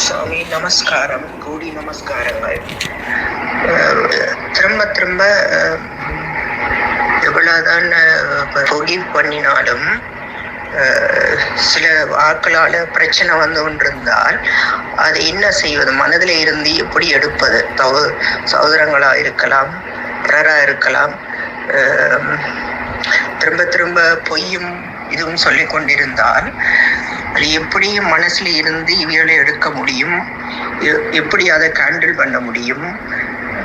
சாமி நமஸ்காரம் கோடி நமஸ்காரங்கள். திரும்ப திரும்ப அஹ், எவ்வளவுதான் பொகிவ் பண்ணினாலும் சில வாக்களால் பிரச்சனை வந்து கொண்டிருந்தால் அதை என்ன செய்வது? மனதில் இருந்து எப்படி எடுப்பது? தவ சகோதரங்களாக இருக்கலாம் பிறராக இருக்கலாம் திரும்ப திரும்ப பொய்யும் இதுவும் சொல்லிக் கொண்டிருந்தால் அது எப்படி மனசுல இருந்து இவைகளை எடுக்க முடியும்? எப்படி அதை கேண்டில் பண்ண முடியும்?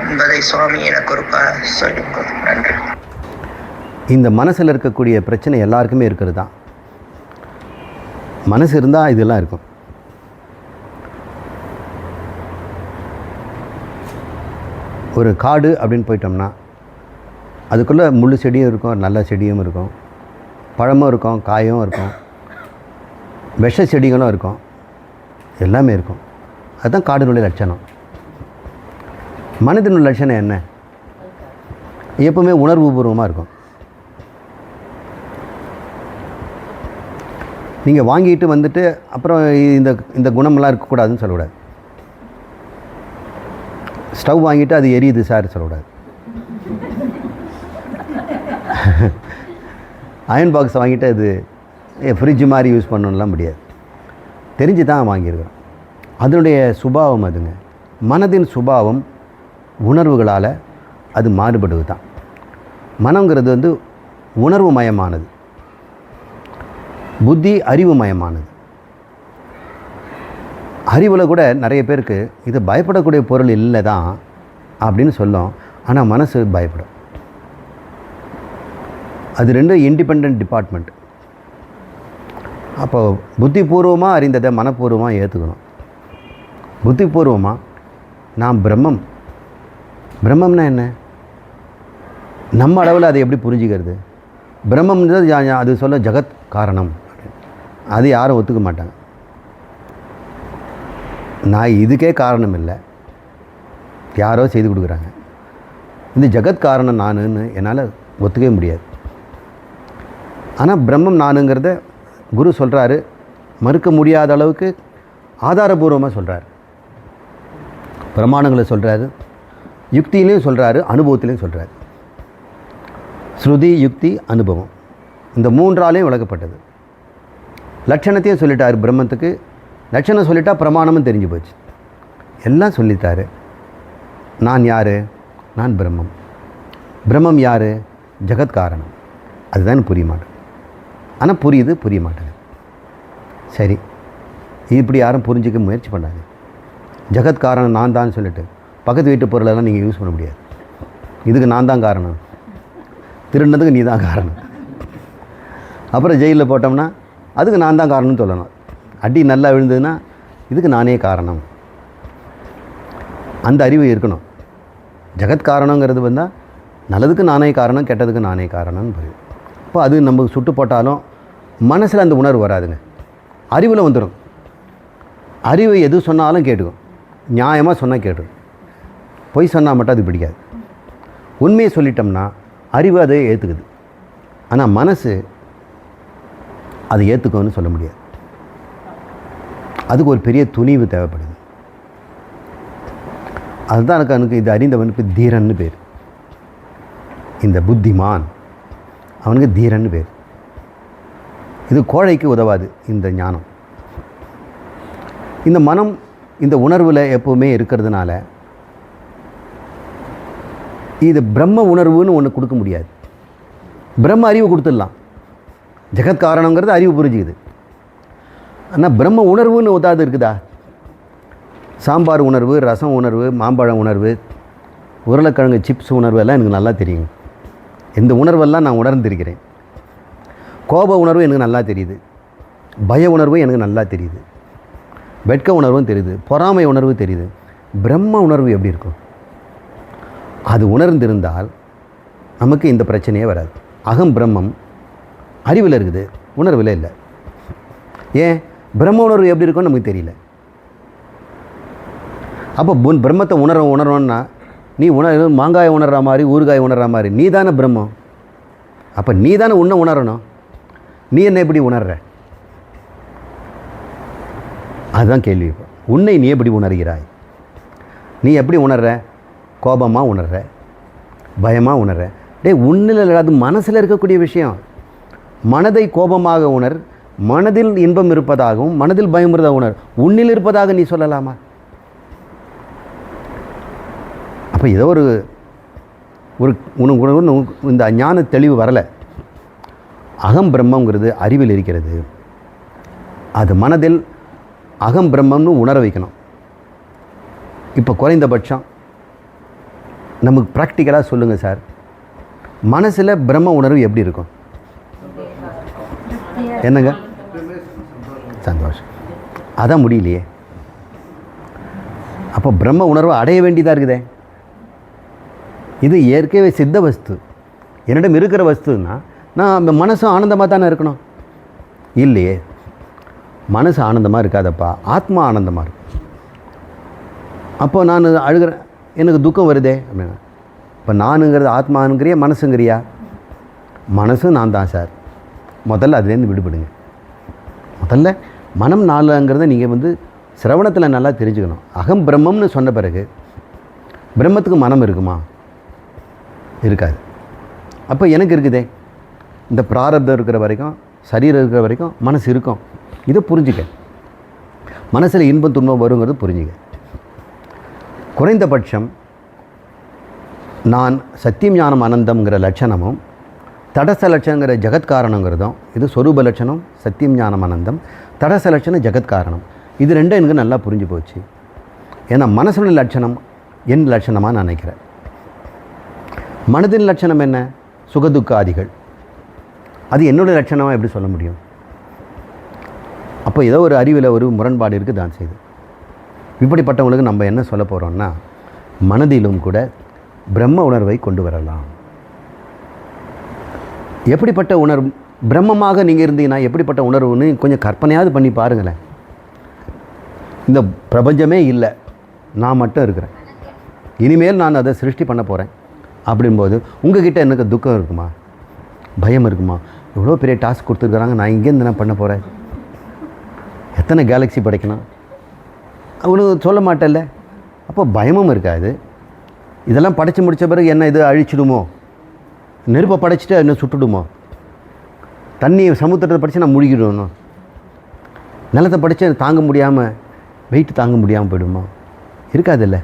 என்பதை சுவாமி எனக்கு ஒரு ப- சொல்லுங்க. நன்றி. இந்த மனசில் இருக்கக்கூடிய பிரச்சனை எல்லாருக்குமே இருக்கிறது? தான் மனசு இருந்தால் இதெல்லாம் இருக்கும். ஒரு காடு அப்படின்னு போயிட்டோம்னா அதுக்குள்ளே முள் செடியும் இருக்கும் நல்ல செடியும் இருக்கும். பழமும் இருக்கும் காயும் இருக்கும். விஷ செடிகளும் இருக்கும். எல்லாமே இருக்கும். அதுதான் காடினுடைய லட்சணம். மனிதனுடைய லட்சணம் என்ன? எப்பவுமே உணர்வுபூர்வமாக இருக்கும். நீங்கள் வாங்கிட்டு வந்துட்டு அப்புறம் இந்த இந்த குணமெல்லாம் இருக்கக்கூடாதுன்னு சொல்லக்கூடாது. ஸ்டவ் வாங்கிட்டு அது எரியுது சார் சொல்லக்கூடாது. அயன் பாக்ஸ் வாங்கிட்டு அது ஃப்ரிட்ஜ் மாதிரி யூஸ் பண்ணணும்லாம் முடியாது. தெரிஞ்சு தான் வாங்கியிருக்கிறோம். அதனுடைய சுபாவம் அதுங்க. மனதின் சுபாவம் உணர்வுகளால் அது மாறுபடுவது தான் மனங்கிறது வந்து உணர்வு மயமானது. புத்தி அறிவு மயமானது. அறிவில் கூட நிறைய பேருக்கு இது பயப்படக்கூடிய பொருள் இல்லை தான் அப்படின்னு சொல்லும். ஆனால் மனசு பயப்படும். அது ரெண்டும் இண்டிபெண்ட் டிபார்ட்மெண்ட் அப்போ புத்திபூர்வமாக அறிந்ததை மனப்பூர்வமாக ஏற்றுக்கணும். புத்திபூர்வமாக நான் பிரம்மம். பிரம்மம்னா என்ன? நம்ம அளவில் அதை எப்படி புரிஞ்சுக்கிறது? பிரம்மம்ன்றது அது சொல்ல ஜகத் காரணம். அது யாரும் ஒத்துக்க மாட்டாங்க. நான் இதுக்கே காரணம் இல்லை. யாரோ செய்து கொடுக்குறாங்க. இந்த ஜகத் காரணம் நானுன்னு என்னால் ஒத்துக்கவே முடியாது. ஆனால் பிரம்மம் நானுங்கிறத குரு சொல்கிறாரு மறுக்க முடியாத அளவுக்கு ஆதாரபூர்வமாக சொல்கிறார் பிரமாணங்களை சொல்கிறாரு யுக்தியிலையும் சொல்கிறாரு அனுபவத்திலையும் சொல்கிறாரு ஸ்ருதி யுக்தி அனுபவம். இந்த மூன்றாலையும் விளக்கப்பட்டது. லட்சணத்தையும் சொல்லிட்டார் பிரம்மத்துக்கு. லட்சணம் சொல்லிட்டா பிரமாணமும் தெரிஞ்சு போச்சு. எல்லாம் சொல்லித்தார். நான் யார்? நான் பிரம்மம். பிரம்மம் யார்? ஜெகத் காரணம் அதுதான் புரிய மாட்டேன் ஆனால் புரியுது புரிய மாட்டேங்குது. சரி. இப்படி யாரும் புரிஞ்சிக்க முயற்சி பண்ணாங்க ஜெகத் காரணம் நான் தான் சொல்லிட்டு பக்கத்து வீட்டு பொருளெல்லாம் நீங்கள் யூஸ் பண்ண முடியாது. இதுக்கு நான் தான் காரணம். திருடினதுக்கு நீ தான் காரணம். அப்புறம் ஜெயிலில் போட்டோம்னா அதுக்கு நான் தான் காரணம்னு சொல்லணும். அடி நல்லா விழுந்ததுன்னா இதுக்கு நானே காரணம். அந்த அறிவு இருக்கணும். ஜெகத் காரணங்கிறது வந்தால் நல்லதுக்கு நானே காரணம் கெட்டதுக்கு நானே காரணம்னு புரியும். அப்போ அது நமக்கு சுட்டு போட்டாலும் மனசில் அந்த உணர்வு வராதுங்க. அறிவில் வந்துடும் அறிவு எது சொன்னாலும் கேட்டுக்கும். நியாயமாக சொன்னால் கேட்டுக்கும் பொய் சொன்னால் மட்டும் அது பிடிக்காது. உண்மையை சொல்லிட்டோம்னா அறிவு அதை ஏற்றுக்குது ஆனால் மனசு அதை ஏற்றுக்கோன்னு சொல்ல முடியாது. அதுக்கு ஒரு பெரிய துணிவு தேவைப்படுது. அதுதான் எனக்கு எனக்கு இது அறிந்தவனுக்கு தீரன்னு பேர். இந்த புத்திமான். அவனுக்கு தீரன்னு பேர் இது கோழைக்கு உதவாது இந்த ஞானம். இந்த மனம் இந்த உணர்வில் எப்போவுமே இருக்கிறதுனால இது பிரம்ம உணர்வுன்னு ஒன்று கொடுக்க முடியாது. பிரம்ம அறிவு கொடுத்துடலாம். ஜெகத் காரணங்கிறது அறிவு புரிஞ்சுக்குது. ஆனால் பிரம்ம உணர்வுன்னு உதாவது இருக்குதா? சாம்பார் உணர்வு ரசம் உணர்வு மாம்பழம் உணர்வு உருளைக்கிழங்கு சிப்ஸ் உணர்வு எல்லாம் எனக்கு நல்லா தெரியும். இந்த உணர்வெல்லாம் நான் உணர்ந்திருக்கிறேன். கோப உணர்வு எனக்கு நல்லா தெரியுது. பய உணர்வு எனக்கு நல்லா தெரியுது. வெட்க உணர்வும் தெரியுது. பொறாமை உணர்வு தெரியுது. பிரம்ம உணர்வு எப்படி இருக்கும்? அது உணர்ந்திருந்தால் நமக்கு இந்த பிரச்சனையே வராது. அகம் பிரம்மம் அறிவில் இருக்குது உணர்வில் இல்லை. ஏன்? பிரம்ம உணர்வு எப்படி இருக்கும்னு நமக்கு தெரியல. அப்போ புன் பிரம்மத்தை உணர உணரணும்னா நீ உணர் மாங்காய் உணர்ற மாதிரி ஊறுகாய் உணர்ற மாதிரி நீ தானே பிரம்மம். அப்போ நீ தானே உன்னை உணரணும். நீ என்ன எப்படி உணர்ற? அதுதான் கேள்வி இப்போ. உன்னை நீ எப்படி உணர்கிறாய்? நீ எப்படி உணர்ற? கோபமாக உணர்ற? பயமாக உணர்ற? டேய் உன்னில் அது மனசில் இருக்கக்கூடிய விஷயம். மனதை கோபமாக உணர் மனதில் இன்பம் இருப்பதாகவும் மனதில் பயமுறுத உணர். உன்னில் இருப்பதாக நீ சொல்லலாமா? அப்போ ஏதோ ஒரு ஒரு உனக்கு உனக்கு இந்த ஞான தெளிவு வரலை. அகம் பிரம்மங்கிறது அறிவில் இருக்கிறது. அது மனதில் அகம் பிரம்மம்னு உணர வைக்கணும். இப்போ குறைந்தபட்சம் நமக்கு ப்ராக்டிக்கலாக சொல்லுங்கள் சார் மனசில் பிரம்ம உணர்வு எப்படி இருக்கும்? என்னங்க? சந்தோஷம். அதான் முடியலையே. அப்போ பிரம்ம உணர்வு அடைய வேண்டியதாக இருக்குதே. இது இயற்கையை சித்த வஸ்து. என்னிடம் இருக்கிற வஸ்துன்னா நான் அந்த மனசு ஆனந்தமாக தானே இருக்கணும்? இல்லையே. மனசு ஆனந்தமாக இருக்காதப்பா. ஆத்மா ஆனந்தமாக இருக்கும் அப்போ நான் அழுகிறேன் எனக்கு துக்கம் வருதே அப்படின்னா இப்போ நானுங்கிறது ஆத்மானுங்கிறியா மனசுங்கிறியா? மனசும் நான் தான் சார். முதல்ல அதுலேருந்து விடுபடுங்க. முதல்ல மனம் நாலுங்கிறத நீங்கள் வந்து சிரவணத்தில் நல்லா தெரிஞ்சுக்கணும். அகம் பிரம்மம்னு சொன்ன பிறகு பிரம்மத்துக்கு மனம் இருக்குமா? இருக்காது. அப்போ எனக்கு இருக்குதே. இந்த பிராரப்தம் இருக்கிற வரைக்கும் சரீரம் இருக்கிற வரைக்கும் மனசு இருக்கும். இதை புரிஞ்சுக்க. மனசில் இன்பம் துன்பம் வருங்கிறது புரிஞ்சுக்க. குறைந்தபட்சம் நான் சத்தியம் ஞானம் அனந்தம்ங்கிற லட்சணமும் தடச லட்சணங்கிற ஜெகத்காரணங்கிறதும் இது சொரூப லட்சணம் சத்தியம் ஞானம் அனந்தம் தடச லட்சணம் ஜெகத்காரணம். இது ரெண்டும் எனக்கு நல்லா புரிஞ்சு போச்சு. ஏன்னா மனசுடைய லட்சணம் என் லட்சணமாக நான் நினைக்கிறேன். மனதின் லட்சணம் என்ன? சுகதுக்காதிகள். அது என்னுடைய லட்சணமாக எப்படி சொல்ல முடியும்? அப்போ ஏதோ ஒரு அறிவில் ஒரு முரண்பாடு இருக்குது தான் செய்து. இப்படிப்பட்டவங்களுக்கு நம்ம என்ன சொல்ல போகிறோம்னா மனதிலும் கூட பிரம்ம உணர்வை கொண்டு வரலாம். எப்படிப்பட்ட உணர்வு பிரம்மமாக நீங்கள் இருந்தீங்கன்னா எப்படிப்பட்ட உணர்வுன்னு கொஞ்சம் கற்பனையாவது பண்ணி பாருங்களேன். இந்த பிரபஞ்சமே இல்லை. நான் மட்டும் இருக்கிறேன். இனிமேல் நான் அதை சிருஷ்டி பண்ண போகிறேன் அப்படின்போது உங்ககிட்ட எனக்கு துக்கம் இருக்குமா? பயம் இருக்குமா? இவ்வளோ பெரிய டாஸ்க் கொடுத்துருக்குறாங்க நான் இங்கேருந்து என்ன பண்ண போகிறேன் எத்தனை கேலக்ஸி படைக்கணும்? அவனுக்கு சொல்ல மாட்டேல்ல. அப்போ பயமும் இருக்காது. இதெல்லாம் படைச்சி முடித்த பிறகு என்ன இது அழிச்சிடுமோ? நெருப்பை படைச்சிட்டு என்ன சுட்டுடுமோ? தண்ணி சமுத்திரத்தை படித்து நான் முழுகிடணும் நிலத்தை படித்து தாங்க முடியாமல் வெயிட் தாங்க முடியாமல் போயிடுமா? இருக்காதுல்ல.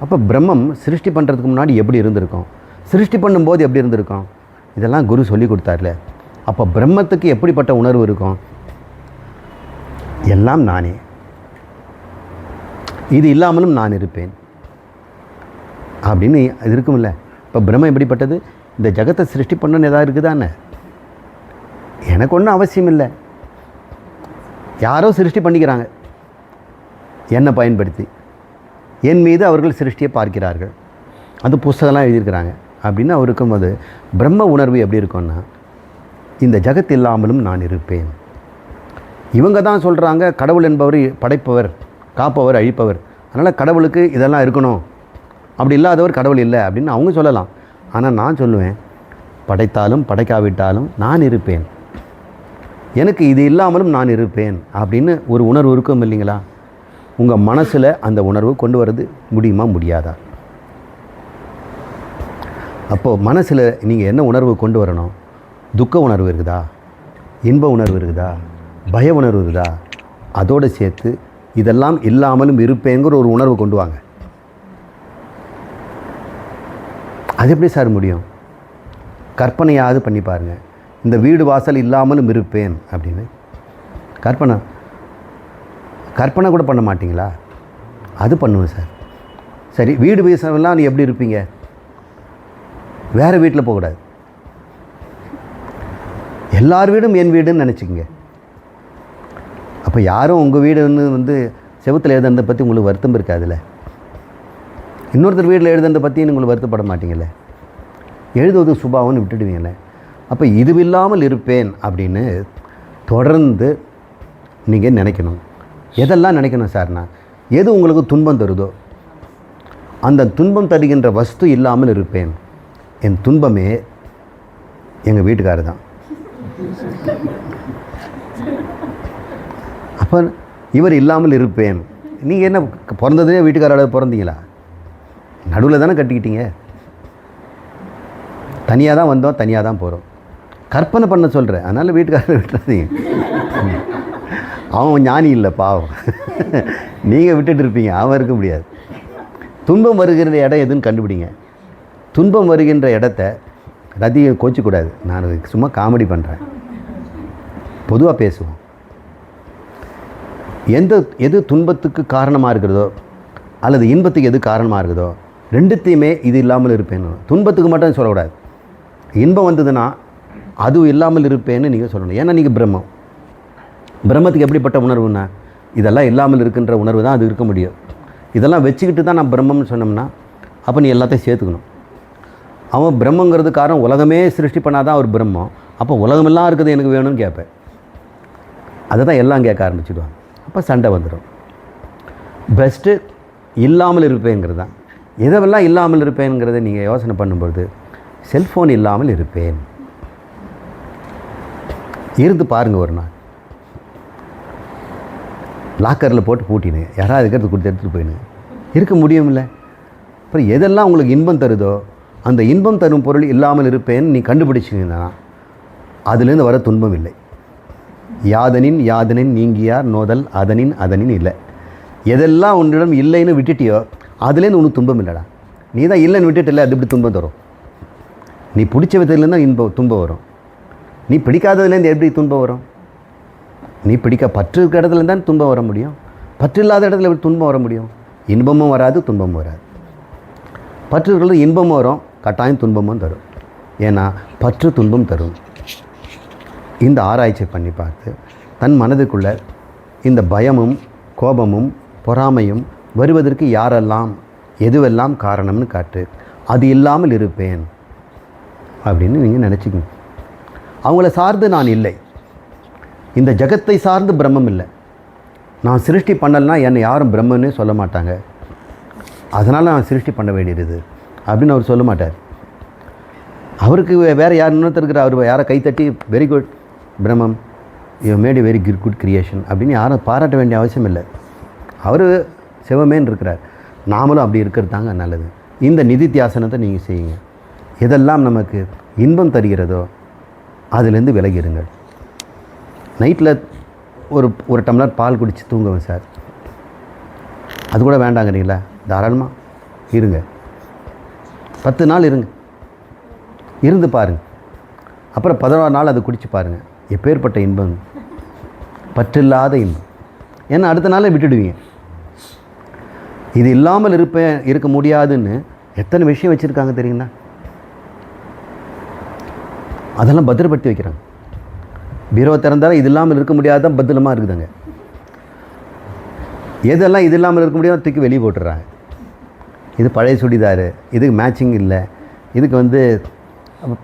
அப்போ பிரம்மம் சிருஷ்டி பண்ணுறதுக்கு முன்னாடி எப்படி இருந்திருக்கும்? சிருஷ்டி பண்ணும்போது எப்படி இருந்திருக்கும்? இதெல்லாம் குரு சொல்லி கொடுத்தார்ல. அப்போ பிரம்மத்துக்கு எப்படிப்பட்ட உணர்வு இருக்கும்? எல்லாம் நானே. இது இல்லாமலும் நான் இருப்பேன். அப்படின்னு இது இருக்கும்ல. இப்போ பிரம்மம் எப்படிப்பட்டது? இந்த ஜகத்தை சிருஷ்டி பண்ணணும்னு எதாவது இருக்குதானே? எனக்கு ஒன்றும் அவசியம் இல்லை. யாரோ சிருஷ்டி பண்ணிக்கிறாங்க. என்னை பயன்படுத்தி. என் மீது அவர்கள் சிருஷ்டியை பார்க்கிறார்கள். அது புஸ்தகம்லாம் எழுதியிருக்கிறாங்க. அப்படின்னு அவர் இருக்கும்போது பிரம்ம உணர்வு எப்படி இருக்கும்னா இந்த ஜகத் இல்லாமலும் நான் இருப்பேன். இவங்க தான் சொல்கிறாங்க கடவுள் என்பவர் படைப்பவர் காப்பவர் அழிப்பவர். அதனால் கடவுளுக்கு இதெல்லாம் இருக்கணும். அப்படி இல்லாதவர் கடவுள் இல்லை அப்படின்னு அவங்க சொல்லலாம். ஆனால் நான் சொல்லுவேன் படைத்தாலும் படைக்காவிட்டாலும் நான் இருப்பேன். எனக்கு இது இல்லாமலும் நான் இருப்பேன் அப்படின்னு ஒரு உணர்வு இருக்கும் இல்லைங்களா? உங்கள் மனசில் அந்த உணர்வு கொண்டு வர்றது முடியுமா முடியாதா? அப்போது மனசில் நீங்கள் என்ன உணர்வு கொண்டு வரணும்? துக்க உணர்வு இருக்குதா? இன்ப உணர்வு இருக்குதா? பய உணர்வு இருக்குதா? அதோடு சேர்த்து இதெல்லாம் இல்லாமலும் இருப்பேங்கிற ஒரு உணர்வு கொண்டு வாங்க. அது எப்படி சார் முடியும்? கற்பனையாவது பண்ணி பாருங்கள் இந்த வீடு வாசல் இல்லாமலும் இருப்பேன் அப்படின்னு. கற்பனை. கற்பனை கூட பண்ண மாட்டிங்களா? அது பண்ணுவேன் சார். சரி வீடு வீசலாம் நீ எப்படி இருப்பீங்க? வேறு வீட்டில் போகக்கூடாது. எல்லார் வீடும் என் வீடுன்னு நினச்சிக்கங்க. அப்போ யாரும் உங்கள் வீடுன்னு வந்து செவத்தில் எழுதுனதை பற்றி உங்களுக்கு வருத்தம் இருக்காதுல்ல? இன்னொருத்தர் வீட்டில் எழுதுனதை பற்றி உங்களுக்கு வருத்தப்பட மாட்டீங்கல்ல? எழுதுவது சுபாவம்னு விட்டுடுவீங்களே அப்போ இதுவில்லாமல் இருப்பேன் அப்படின்னு தொடர்ந்து நீங்கள் நினைக்கணும். எதெல்லாம் நினைக்கணும் சார்னா எது உங்களுக்கு துன்பம் தருதோ அந்த துன்பம் தருகின்ற வஸ்து இல்லாமல் இருப்பேன். என் துன்பமே எங்கள் வீட்டுக்காரர் தான் அப்போ இவர் இல்லாமல் இருப்பேன். நீங்கள் என்ன பிறந்ததே வீட்டுக்காரோட பிறந்தீங்களா? நடுவில் தானே கட்டிக்கிட்டீங்க. தனியாக தான் வந்தோம் தனியாக தான் போகிறோம் கற்பனை பண்ண சொல்கிறேன் அதனால் வீட்டுக்காரர் விட்டுறாதீங்க. அவன் ஞானி இல்லை பாவம். நீங்கள் விட்டுட்டு இருப்பீங்க அவன் இருக்க முடியாது. துன்பம் வருகிற இடம் எதுன்னு கண்டுபிடிங்க. துன்பம் வருகின்ற இடத்த ரதியை கோச்சிக்கூடாது. நான் சும்மா காமெடி பண்ணுறேன் பொதுவாக பேசுவோம். எந்த எது துன்பத்துக்கு காரணமாக இருக்கிறதோ அல்லது இன்பத்துக்கு எது காரணமாக இருக்குதோ ரெண்டுத்தையுமே இது இல்லாமல் இருப்பேன்னு துன்பத்துக்கு மட்டும் சொல்லக்கூடாது. இன்பம் வந்ததுன்னா அது இல்லாமல் இருப்பேன்னு நீங்கள் சொல்லணும். ஏன்னா நீங்கள் பிரம்மம். பிரம்மத்துக்கு எப்படிப்பட்ட உணர்வுன்னா இதெல்லாம் இல்லாமல் இருக்கின்ற உணர்வு தான் அது இருக்க முடியும். இதெல்லாம் வச்சுக்கிட்டு தான் நான் பிரம்மம்னு சொன்னோம்னா அப்போ நீ எல்லாத்தையும் சேர்த்துக்கணும். அவன் பிரம்மங்கிறது காரணம் உலகமே சிருஷ்டி பண்ணாதான் அவர் பிரம்மம். அப்போ உலகமெல்லாம் இருக்குது எனக்கு வேணும்னு கேட்பேன். அதை தான் எல்லாம் கேட்க ஆரம்பிச்சிடுவாங்க. அப்போ சண்டை வந்துடும். பெஸ்ட்டு இல்லாமல் இருப்பேங்கிறது தான். எதெல்லாம் இல்லாமல் இருப்பேங்கிறத நீங்கள் யோசனை பண்ணும்பொழுது செல்ஃபோன் இல்லாமல் இருப்பேன். இருந்து பாருங்கள் ஒரு நாள். லாக்கரில் போட்டு பூட்டினு யாராவது இருக்கிறது கொடுத்து எடுத்துகிட்டு போயினு. இருக்க முடியும்ல? அப்புறம் எதெல்லாம் உங்களுக்கு இன்பம் தருதோ அந்த இன்பம் தரும் பொருள் இல்லாமல் இருப்பேன் நீ கண்டுபிடிச்சிங்கன்னா அதுலேருந்து வர துன்பம் இல்லை. யாதனின் யாதனின் நீங்கியார் நோதல் அதனின் அதனின் இல்லை. எதெல்லாம் உன்னிடம் இல்லைன்னு விட்டுட்டியோ அதுலேருந்து உனக்கு துன்பம் இல்லைடா. நீ தான் இல்லைன்னு விட்டுட்டில்ல அது இப்படி துன்பம் தரும்? நீ பிடிச்ச விதத்துலேருந்து தான் இன்பம் துன்பம் வரும். நீ பிடிக்காததுலேருந்து எப்படி துன்பம் வரும்? நீ பிடிக்க பற்று இருக்கிற இடத்துல தான் துன்பம் வர முடியும். பற்று இல்லாத இடத்துல எப்படி துன்பம் வர முடியும்? இன்பமும் வராது துன்பமும் வராது. பற்று இருக்கிறது இன்பமும் வரும் கட்டாயம் துன்பமும் தரும். ஏன்னா பற்று துன்பம் தரும். இந்த ஆராய்ச்சி பண்ணி பார்த்து தன் மனதுக்குள்ள இந்த பயமும் கோபமும் பொறாமையும் வருவதற்கு யாரெல்லாம் எதுவெல்லாம் காரணம்னு காட்டு அது இல்லாமல் இருப்பேன் அப்படின்னு நீங்கள் நினச்சிக்கணும். அவங்கள சார்ந்து நான் இல்லை. இந்த ஜகத்தை சார்ந்து பிரம்மம் இல்லை. நான் சிருஷ்டி பண்ணலைன்னா என்னை யாரும் பிரம்மன்னே சொல்ல மாட்டாங்க. அதனால் நான் சிருஷ்டி பண்ண வேண்டியது அப்படின்னு அவர் சொல்ல மாட்டார். அவருக்கு வே- வேறு யார் இன்னொருத்தருக்கு அவர் யாரை கைத்தட்டி very good Brahmam you made very good good creation அப்படின்னு யாரும் பாராட்ட வேண்டிய அவசியம் இல்லை. அவர் சிவமேன்னு இருக்கிறார். நாமளும் அப்படி இருக்கிறது தாங்க நல்லது. இந்த நிதித்தியாசனத்தை நீங்கள் செய்யுங்க. எதெல்லாம் நமக்கு இன்பம் தருகிறதோ அதுலேருந்து விலகிடுங்கள் நைட்டில் ஒரு ஒரு டம்ளர் பால் குடித்து தூங்குவேன் சார். அது கூட வேண்டாங்கிறீங்களா? தாராளமாக இருங்க. பத்து நாள் இருங்க. இருந்து பாருங்க. அப்புறம் பதினோரு நாள் அதை குடித்து பாருங்கள் எப்பேற்பட்ட இன்பம். பற்றில்லாத இன்பம். ஏன்னா அடுத்த நாளே விட்டுடுவீங்க. இது இல்லாமல் இருப்பேன் இருக்க முடியாதுன்னு எத்தனை விஷயம் வச்சுருக்காங்க தெரியுங்களா? அதெல்லாம் பத்திரப்படுத்தி வைக்கிறாங்க. பீரோ திறந்தாலும் இது இல்லாமல் இருக்க முடியாதான் பத்திரமாக இருக்குதுங்க. எதெல்லாம் இது இல்லாமல் இருக்க முடியாத தூக்கி வெளியே போட்டுறாங்க இது பழைய சுடிதார் இதுக்கு மேட்சிங் இல்லை இதுக்கு வந்து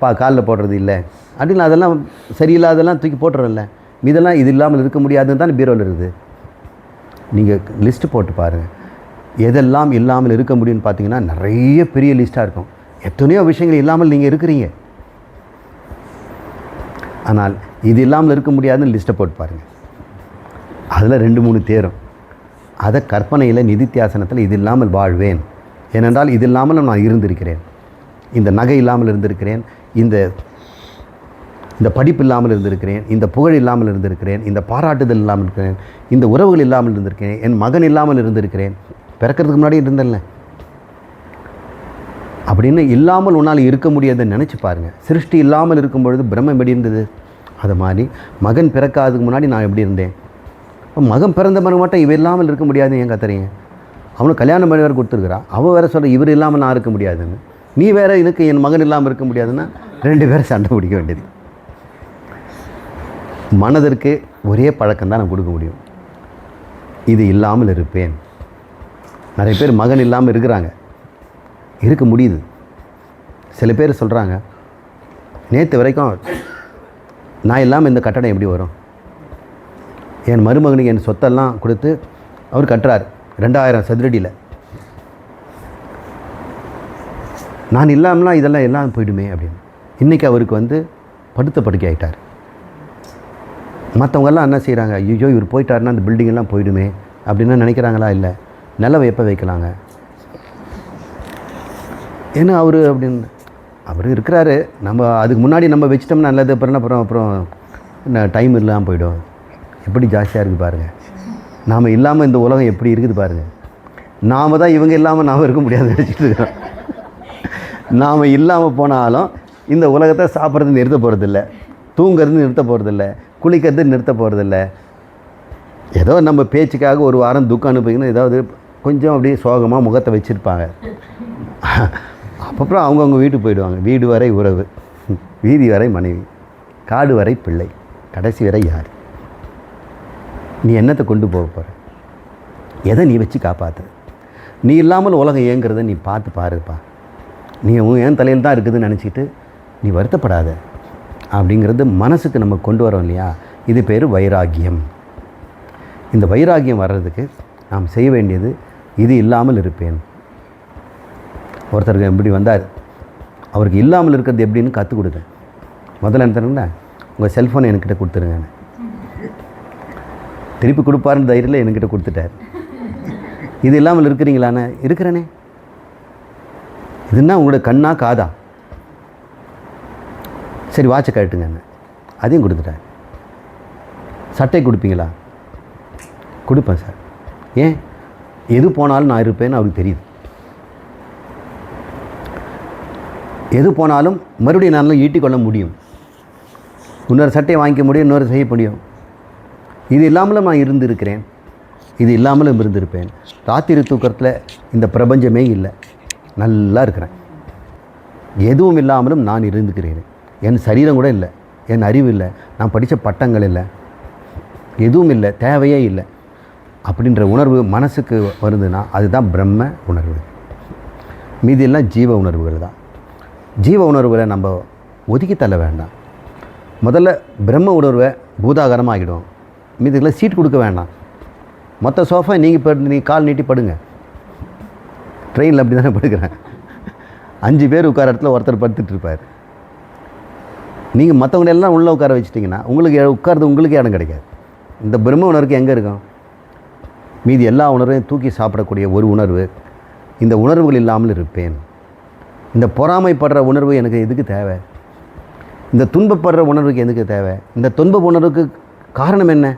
பா காலில் போடுறது இல்லை. அப்படின்னு அதெல்லாம் சரியில்லாதெல்லாம் தூக்கி போட்டுறோம்ல. இதெல்லாம் இது இல்லாமல் இருக்க முடியாதுன்னு தானே பீரோவில் இருக்குது. நீங்கள் லிஸ்ட்டு போட்டு பாருங்கள் எதெல்லாம் இல்லாமல் இருக்க முடியும்னு பார்த்தீங்கன்னா நிறைய பெரிய லிஸ்ட்டாக இருக்கும். எத்தனையோ விஷயங்கள் இல்லாமல் நீங்கள் இருக்கிறீங்க. ஆனால் இது இல்லாமல் இருக்க முடியாதுன்னு லிஸ்ட்டை போட்டு பாருங்கள் அதில் ரெண்டு மூணு தேரும். அதை கற்பனையில் நிதித்தியாசனத்தில் இது இல்லாமல் வாழ்வேன். ஏனென்றால் இது இல்லாமல் நான் இருந்திருக்கிறேன். இந்த நகை இல்லாமல் இருந்திருக்கிறேன். இந்த இந்த படிப்பு இல்லாமல் இருந்திருக்கிறேன். இந்த புகழ் இல்லாமல் இருந்திருக்கிறேன். இந்த பாராட்டுதல் இல்லாமல் இருக்கிறேன் இந்த உறவுகள் இல்லாமல் இருந்திருக்கிறேன். என் மகன் இல்லாமல் இருந்திருக்கிறேன். பிறக்கிறதுக்கு முன்னாடி இருந்தேன்ல. அப்படின்னு இல்லாமல் உன்னால் இருக்க முடியாதுன்னு நினச்சி பாருங்கள் சிருஷ்டி இல்லாமல் இருக்கும் பொழுது பிரம்மம் எப்படி இருந்தது? அது மாதிரி மகன் பிறக்காததுக்கு முன்னாடி நான் எப்படி இருந்தேன்? இப்போ மகன் பிறந்த பிறகு மட்டும் இவை இல்லாமல் இருக்க முடியாதுன்னு ஏன் கத்துறீங்க? அவனும் கல்யாணம் பண்ணி வேறு கொடுத்துருக்குறா. அவள் வேறு சொல்கிற இவர் இல்லாமல் நான் இருக்க முடியாதுன்னு. நீ வேறு இதுக்கு என் மகன் இல்லாமல் இருக்க முடியாதுன்னா ரெண்டு பேரும் சண்டை பிடிக்க வேண்டியது. மனதிற்கு ஒரே பழக்கம் தான் நான் கொடுக்க முடியும். இது இல்லாமல் இருப்பேன். நிறைய பேர் மகன் இல்லாமல் இருக்கிறாங்க. இருக்க முடியுது. சில பேர் சொல்கிறாங்க நேற்று வரைக்கும் நான் இல்லாமல் இந்த கட்டடம் எப்படி வரும்? என் மருமகனுக்கு என் சொத்தெல்லாம் கொடுத்து அவர் கட்டுறார். ரெண்டாயிரம் சதுரடியில். நான் இல்லாமலாம் இதெல்லாம் எல்லாம் போயிடுமே அப்படின்னு. இன்றைக்கி அவருக்கு வந்து படுத்த படுக்கை ஆகிட்டார் மற்றவங்கெல்லாம் என்ன செய்கிறாங்க ஐயோ இவர் போயிட்டாருன்னா அந்த பில்டிங்கெல்லாம் போயிடுமே அப்படின்னு நினைக்கிறாங்களா? இல்லை. நிலவை எப்போ வைக்கலாங்க? ஏன்னா அவர் அப்படின்னு அவர் இருக்கிறாரு. நம்ம அதுக்கு முன்னாடி நம்ம வச்சிட்டோம்னா நல்லது அப்புறம் அப்புறம் அப்புறம் என்ன டைம் இல்லாமல் போயிடும். எப்படி ஜாஸ்தியாக இருக்குது பாருங்கள் நாம் இல்லாமல் இந்த உலகம் எப்படி இருக்குது பாருங்கள் நாம் தான் இவங்க இல்லாமல் நாம் இருக்க முடியாது நினச்சிட்டு இருக்கிறோம் நாம் இல்லாமல் போனாலும் இந்த உலகத்தை சாப்பிட்றது நிறுத்த போகிறதில்ல தூங்கிறது நிறுத்த போகிறதில்ல குளிக்கிறது நிறுத்த போகிறதில்ல ஏதோ நம்ம பேச்சுக்காக ஒரு வாரம் துக்கம் அனுப்புங்கன்னா ஏதாவது கொஞ்சம் அப்படியே சோகமாக முகத்தை வச்சுருப்பாங்க. அப்புறம் அவங்கவுங்க வீட்டுக்கு போயிடுவாங்க. வீடு வரை உறவு. வீதி வரை மனைவி. காடு வரை பிள்ளை. கடைசி வரை யார்? நீ என்னத்தை கொண்டு போக போகிற எதை நீ வச்சு காப்பாற்று நீ இல்லாமல் உலகம் இயங்குறத நீ பார்த்து பாருப்பா. நீ உன் ஏன் தலையில் தான் இருக்குதுன்னு நினச்சிக்கிட்டு நீ வருத்தப்படாத. அப்படிங்கிறது மனசுக்கு நம்ம கொண்டு வரோம் இல்லையா? இது பேர் வைராகியம். இந்த வைராகியம் வர்றதுக்கு நாம் செய்ய வேண்டியது இது இல்லாமல் இருப்பேன். ஒருத்தருக்கு இப்படி வந்தார். அவருக்கு இல்லாமல் இருக்கிறது எப்படின்னு கற்றுக் கொடுத்தேன். முதல்ல என்ன தெரியுங்களா உங்கள் செல்ஃபோனை என்கிட்ட கொடுத்துருங்கன்னு. திருப்பி கொடுப்பாருன்னு தைரியத்தில் என்கிட்ட கொடுத்துட்டார். இது இல்லாமல் இருக்கிறீங்களாண்ணே இருக்கிறேனே. இதுன்னா உங்களோட கண்ணா காதா? சரி வாட்சை கழட்டுங்க அதையும் கொடுத்துட்டேன் சட்டை கொடுப்பீங்களா? கொடுப்பேன் சார். ஏன்? எது போனாலும் நான் இருப்பேன்னு அவருக்கு தெரியுது. எது போனாலும் மறுபடியும் நான் ஈட்டிக்கொள்ள முடியும். இன்னொரு சட்டையை வாங்கிக்க முடியும் இன்னொரு செய்ய முடியும் இது இல்லாமலும் நான் இருந்திருக்கிறேன். இது இல்லாமலும் இருந்திருப்பேன். ராத்திரி தூக்கத்தில் இந்த பிரபஞ்சமே இல்லை. நல்லா இருக்கிறேன். எதுவும் இல்லாமலும் நான் இருந்துக்கிறேன். என் சரீரம் கூட இல்லை. என் அறிவு இல்லை. நான் படித்த பட்டங்கள் இல்லை. எதுவும் இல்லை. தேவையே இல்லை. அப்படின்ற உணர்வு மனசுக்கு வருதுன்னா அதுதான் பிரம்ம உணர்வு. மீதியெல்லாம் ஜீவ உணர்வுகள் தான். ஜீவ உணர்வுகளை நம்ம ஒதுக்கி தள்ள வேண்டாம். முதல்ல பிரம்ம உணர்வை பூதாகரமாகிடும். மீதியில் சீட் கொடுக்க வேண்டாம். மொத்த சோஃபா நீங்கள் படு நீங்கள் கால் நீட்டி படுங்க. ட்ரெயினில் அப்படி தானே படுக்கிறேன். அஞ்சு பேர் உட்கார இடத்துல ஒருத்தர் படுத்துட்டு இருப்பார். நீங்கள் மற்றவங்க எல்லாம் உள்ளே உட்கார வச்சிட்டிங்கன்னா உங்களுக்கு இட- உட்கார்றது உங்களுக்கே இடம் கிடைக்காது. இந்த பிரம்ம உணர்வுக்கு எங்கே இருக்கும்? மீதி எல்லா உணர்வையும் தூக்கி சாப்பிடக்கூடிய ஒரு உணர்வு இந்த உணர்வுகள் இல்லாமல் இருப்பேன். இந்த பொறாமைப்படுற உணர்வு எனக்கு எதுக்கு தேவை? இந்த துன்பப்படுற உணர்வுக்கு எதுக்கு தேவை? இந்த துன்ப உணர்வுக்கு காரணம் என்ன?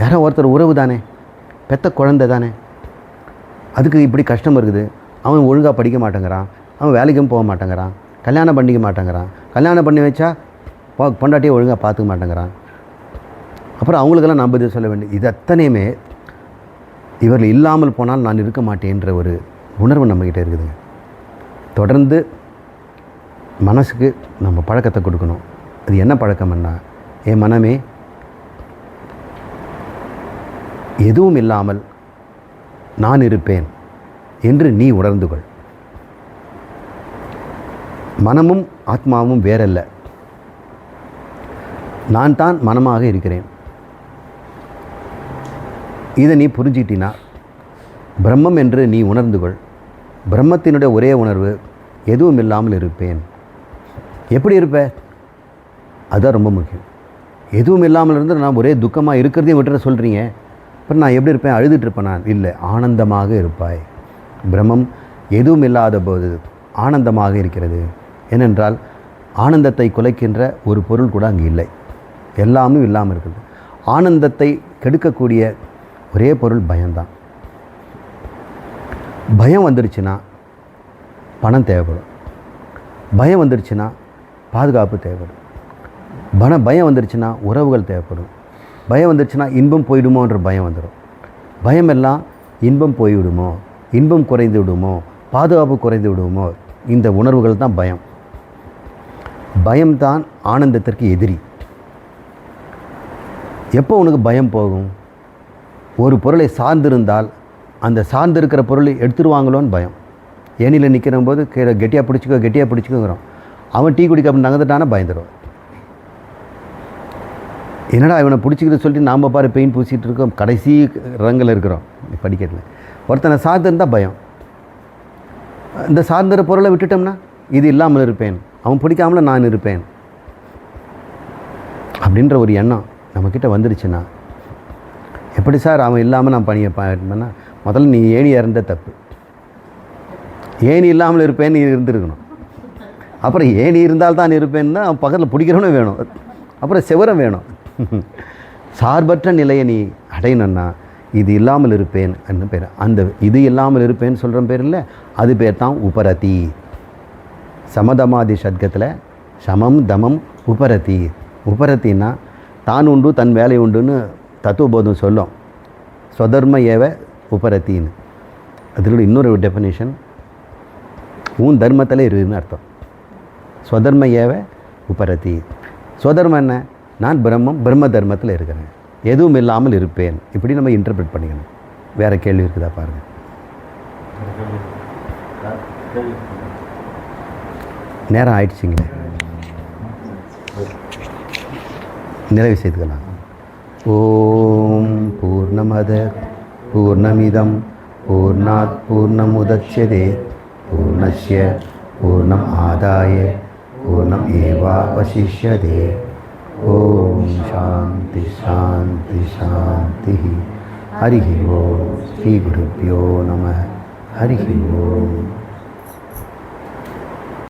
யாரோ ஒருத்தர் உறவு தானே? பெத்த குழந்தை தானே? அதுக்கு இப்படி கஷ்டம் இருக்குது. அவன் ஒழுங்காக படிக்க மாட்டேங்கிறான். அவன் வேலைக்கும் போக மாட்டேங்கிறான். கல்யாணம் பண்ணிக்க மாட்டேங்கிறான். கல்யாணம் பண்ணி வச்சா பொ- பொண்டாட்டியை ஒழுங்காக பார்த்துக்க மாட்டேங்கிறான். அப்புறம் அவங்களுக்கெல்லாம் நான் பதில் சொல்ல வேண்டிய இது அத்தனையுமே இவர்கள் இல்லாமல் போனால் நான் இருக்க மாட்டேன்ற ஒரு உணர்வு நம்மக்கிட்ட இருக்குதுங்க. தொடர்ந்து மனசுக்கு நம்ம பழக்கத்தை கொடுக்கணும். அது என்ன பழக்கம்னா என் மனமே எதுவும் இல்லாமல் நான் இருப்பேன் என்று நீ உணர்ந்து கொள் மனமும் ஆத்மாவும் வேறல்ல. நான் தான் மனமாக இருக்கிறேன். இதை நீ புரிஞ்சிட்டினா பிரம்மம் என்று நீ உணர்ந்து கொள் பிரம்மத்தினுடைய ஒரே உணர்வு எதுவும் இல்லாமல் இருப்பேன். எப்படி இருப்ப? அதுதான் ரொம்ப முக்கியம். எதுவும் இல்லாமல் இருந்து நான் ஒரே துக்கமாக இருக்கிறதையும் விட்டுற சொல்கிறீங்க அப்புறம் நான் எப்படி இருப்பேன்? அழுதுட்டு நான். இல்லை ஆனந்தமாக இருப்பாய். பிரம்மம் எதுவும் இல்லாத போது ஆனந்தமாக இருக்கிறது. ஏனென்றால் ஆனந்தத்தை குலைக்கின்ற ஒரு பொருள் கூட அங்கே இல்லை. எல்லாமே இல்லாமல் இருக்குது ஆனந்தத்தை கெடுக்கக்கூடிய ஒரே பொருள் பயம்தான். பயம் வந்துருச்சுன்னா பணம் தேவைப்படும். பயம் வந்துருச்சுன்னா பாதுகாப்பு தேவைப்படும். பண பயம் வந்துருச்சுன்னா உறவுகள் தேவைப்படும். பயம் வந்துடுச்சுன்னா இன்பம் போயிடுமோன்ற பயம் வந்துடும் பயம் எல்லாம் இன்பம் போய்விடுமோ? இன்பம் குறைந்து விடுமோ? பாதுகாப்பு குறைந்து விடுமோ? இந்த உணர்வுகள் தான் பயம். பயம்தான் ஆனந்தத்திற்கு எதிரி. எப்போ உனக்கு பயம் போகும்? ஒரு பொருளை சார்ந்திருந்தால் அந்த சார்ந்திருக்கிற பொருளை எடுத்துருவாங்களோன்னு பயம். ஏனியில் நிற்கிற போது கீழே கெட்டியாக பிடிச்சிக்கோ கெட்டியாக பிடிச்சிக்கோங்கிறோம். அவன் டீ குடிக்க அப்படி நகர்ந்துட்டானா பயந்துடும் என்னடா இவனை பிடிச்சிக்கிட்டு சொல்லிட்டு நாம் பாரு பெயின் பூசிகிட்டு இருக்கோம். கடைசி ரங்கில் இருக்கிறோம். படிக்கட்டில். ஒருத்தனை சார்ந்திருந்தா பயம். இந்த சார்ந்திர பொருளை விட்டுட்டோம்னா இது இல்லாமல் இருப்பேன். அவன் பிடிக்காமல நான் இருப்பேன். அப்படின்ற ஒரு எண்ணம் நம்மக்கிட்ட வந்துருச்சுன்னா எப்படி சார் அவன் இல்லாமல் நான் பணியை பண்ணா முதல்ல நீ ஏணி இறந்த தப்பு. ஏணி இல்லாமல் இருப்பேன்னு நீ இருந்திருக்கணும். அப்புறம் ஏணி இருந்தால் தான் இருப்பேன்னா அவன் பக்கத்தில் பிடிக்கிறவனும் வேணும். அப்புறம் சிவரம் வேணும். சார்பற்ற நிலையை நீ அடையணும்னா இது இல்லாமல் இருப்பேன் என்ன பேர். அந்த இது இல்லாமல் இருப்பேன்னு சொல்கிற பேர் இல்லை அது பேர் தான் உபரதி. சமதமாதி சத்கத்தில் சமம் தமம் உபரதி. உபரத்தின்னா தான் உண்டு தன் வேலை உண்டுன்னு தத்துவபோதம் சொல்லும். சொதர்ம ஏவ உபரத்தின்னு. அதில் இன்னொரு டெஃபினேஷன் உன் தர்மத்தில் இருக்குன்னு அர்த்தம். சொதர்ம ஏவ உபரதி. ஸ்வதர்மம் என்ன? நான் பிரம்மம் பிரம்ம தர்மத்தில் இருக்கிறேன். எதுவும் இல்லாமல் இருப்பேன். இப்படி நம்ம இன்டர்பிரட் பண்ணிக்கணும். வேறு கேள்வி இருக்குதா பாருங்கள் நேரம் ஆயிடுச்சிங்களே. நிறைவு செய்துக்கலாம். ஓம் பூர்ணமத பூர்ணமிதம். பூர்ணாத் பூர்ணமுதட்சதே பூர்ணஸ்ய பூர்ணம் ஆதாய. பூர்ணம் ஏவா வசிஷதே ஓம் சாந்தி சாந்தி சாந்தி ஹரி ஓம் ஸ்ரீ குருப்பியோ நம ஹரி ஓம்